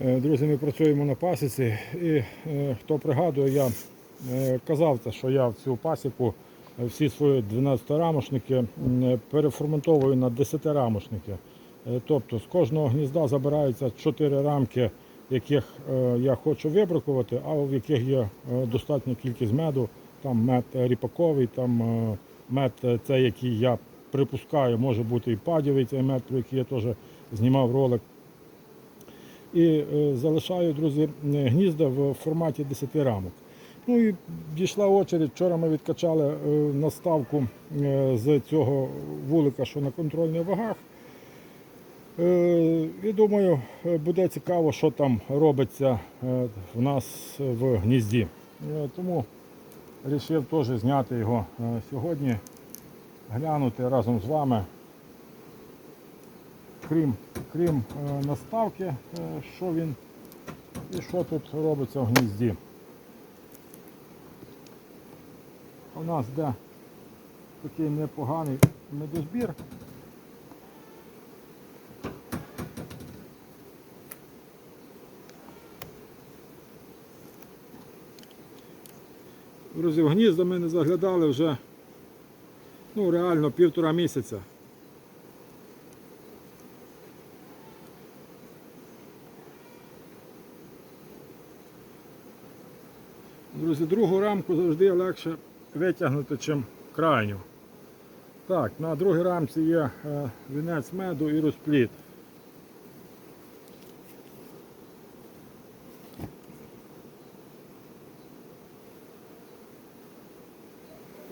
Е, Друзі, ми працюємо на пасіці і е, хто пригадує, я е, казав, що я в цю пасіку всі свої 12-рамошники м, е, переформатовую на 10-рамошники. Е, Тобто з кожного гнізда забираються 4 рамки, яких я хочу вибракувати, а в яких є достатня кількість меду. Там мед ріпаковий, там мед е, цей, який я припускаю, може бути і падєвий цей мед, про який я теж знімав ролик. І е, залишаю, друзі, е, гнізда в форматі 10 рамок. Ну і дійшла очередь. Вчора ми відкачали е, наставку з цього вулика, що на контрольних вагах. І думаю, буде цікаво, що там робиться в нас в гнізді. Тому вирішив теж зняти його сьогодні, глянути разом з вами. Крім, крім е, наставки, е, що він і що тут робиться в гнізді. У нас де такий непоганий медозбір. Друзі, в гнізда ми не заглядали вже ну, реально півтора місяця. Друзі, другу рамку завжди легше витягнути, ніж крайню. Так, на другій рамці є е, вінець меду і розпліт.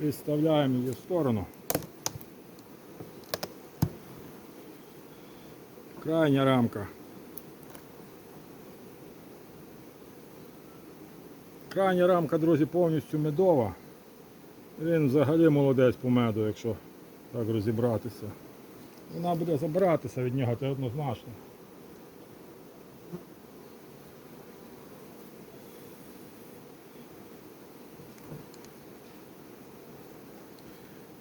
Відставляємо її в сторону. Крайня рамка. Крайня рамка, друзі, повністю медова. Він взагалі молодець по меду, якщо так розібратися. Вона буде забиратися від нього, це однозначно.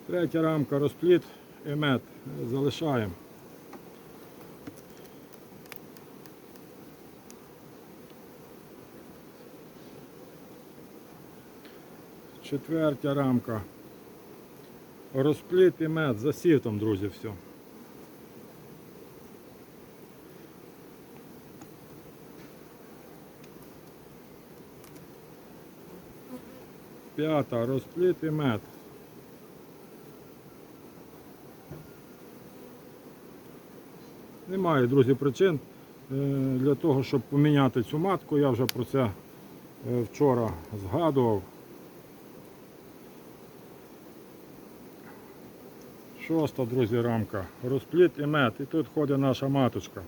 Третя рамка розпліт і мед. Залишаємо. Четвертя рамка. Розпліт і мед. Засів там, друзі, все. П'ята. Розпліт і мед. Немає, друзі, причин е, для того, щоб поміняти цю матку. Я вже про це е, вчора згадував. Шоста, друзі, рамка. Розпліт і мед. І тут ходить наша маточка.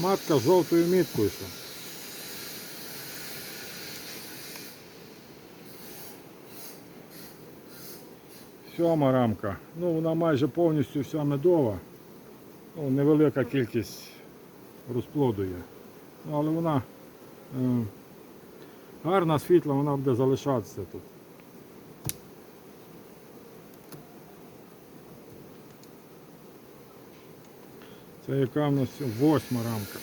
Матка з жовтою міткою. Сьома рамка. Ну, вона майже повністю вся медова. Ну, невелика кількість розплоду є. Ну, але вона е, гарна, світла, вона буде залишатися тут. Це яка в нас восьма рамка.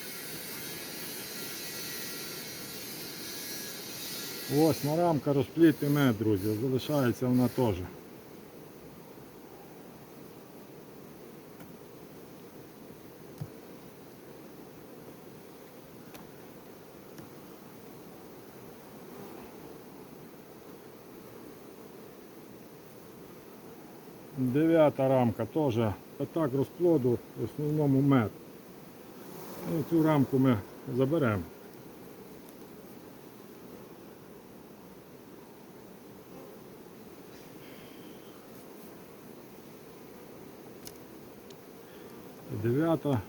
Восьма рамка розпліт і друзі. Залишається вона теж. Дев'ята рамка теж так розплоду, в основному мед. Ну, цю рамку ми заберемо. Дев'ята,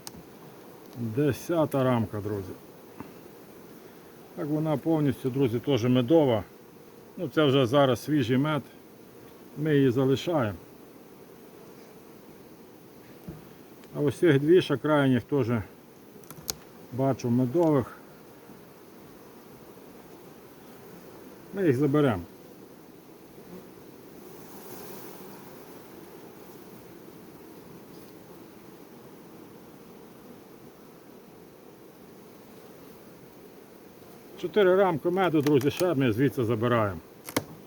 десята рамка, друзі. Так вона повністю, друзі, теж медова. Ну, це вже зараз свіжий мед. Ми її залишаємо. А ось цих дві ще крайніх теж бачу медових. Ми їх заберемо. Чотири рамки меду, друзі, ще ми звідси забираємо.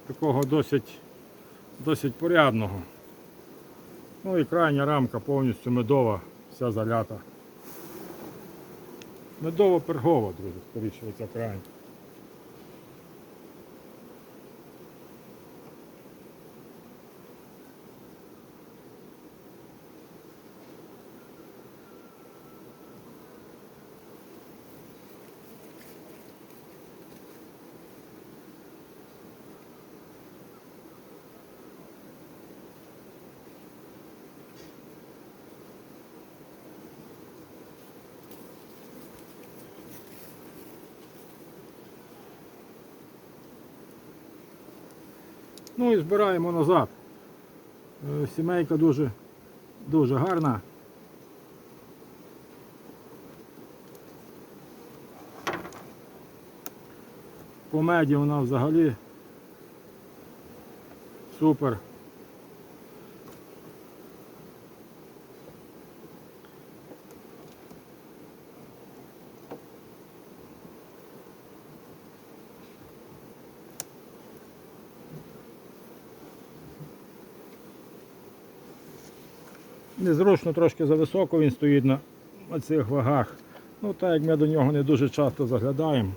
Такого досить, досить порядного. Ну і крайня рамка повністю медова, вся залята. Медово пергова, друзі, скоріше оця крайня. Ну і збираємо назад. Е, Сімейка дуже, дуже гарна. По меді вона взагалі супер. Незручно трошки зависоко він стоїть на, цих вагах. Ну так як ми до нього не дуже часто заглядаємо.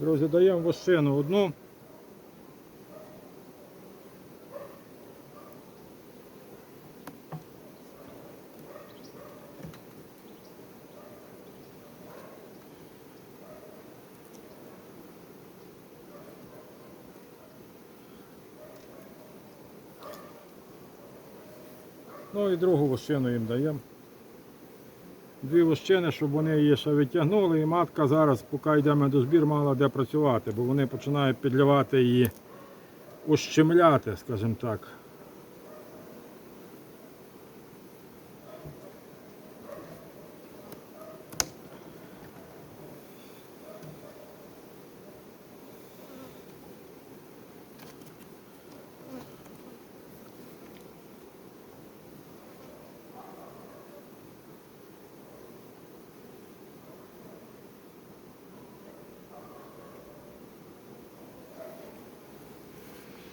Друзі, даємо вощину одну. Ну і другу вощину їм даємо. Дві вощини, щоб вони її ще відтягнули, і матка зараз, поки йдемо до збір, мала де працювати, бо вони починають підливати її, ущемляти, скажімо так.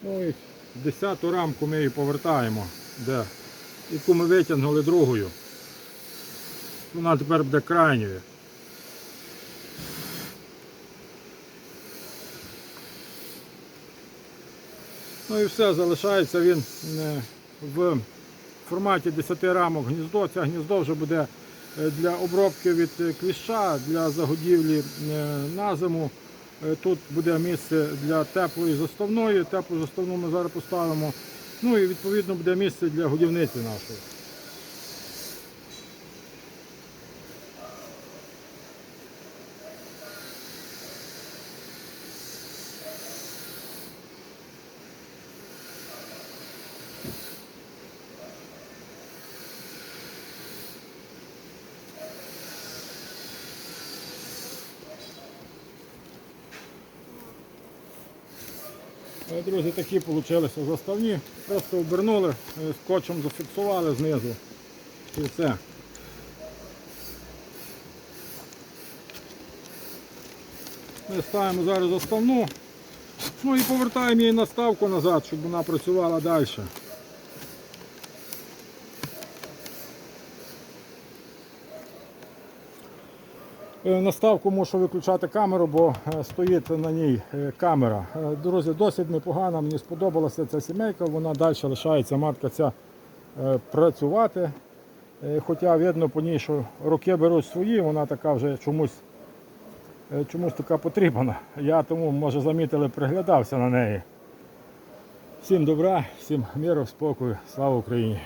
Ну і десяту рамку ми її повертаємо, де, яку ми витягнули другою. Вона тепер буде крайньою. Ну і все, залишається він е, в форматі 10 рамок гніздо. Це гніздо вже буде е, для обробки від е, кліща, для загодівлі на зиму. Е, Тут буде місце для теплої заставної. Теплу заставну ми зараз поставимо. Ну і відповідно буде місце для годівниці нашої. Друзі, такі вийшли заставні. Просто обернули, е, скотчем зафіксували знизу. І все. Ми ставимо зараз заставну. Ну і повертаємо її на ставку назад, щоб вона працювала далі. Наставку мушу виключати камеру, бо е, стоїть на ній е, камера. Е, Друзі, досить непогана, мені сподобалася ця сімейка, вона далі лишається матка ця е, працювати. Е, Хоча видно по ній, що роки беруть свої, вона така вже чомусь е, чомусь така потрібна. Я тому, може, замітили, приглядався на неї. Всім добра, всім миру, спокою, слава Україні!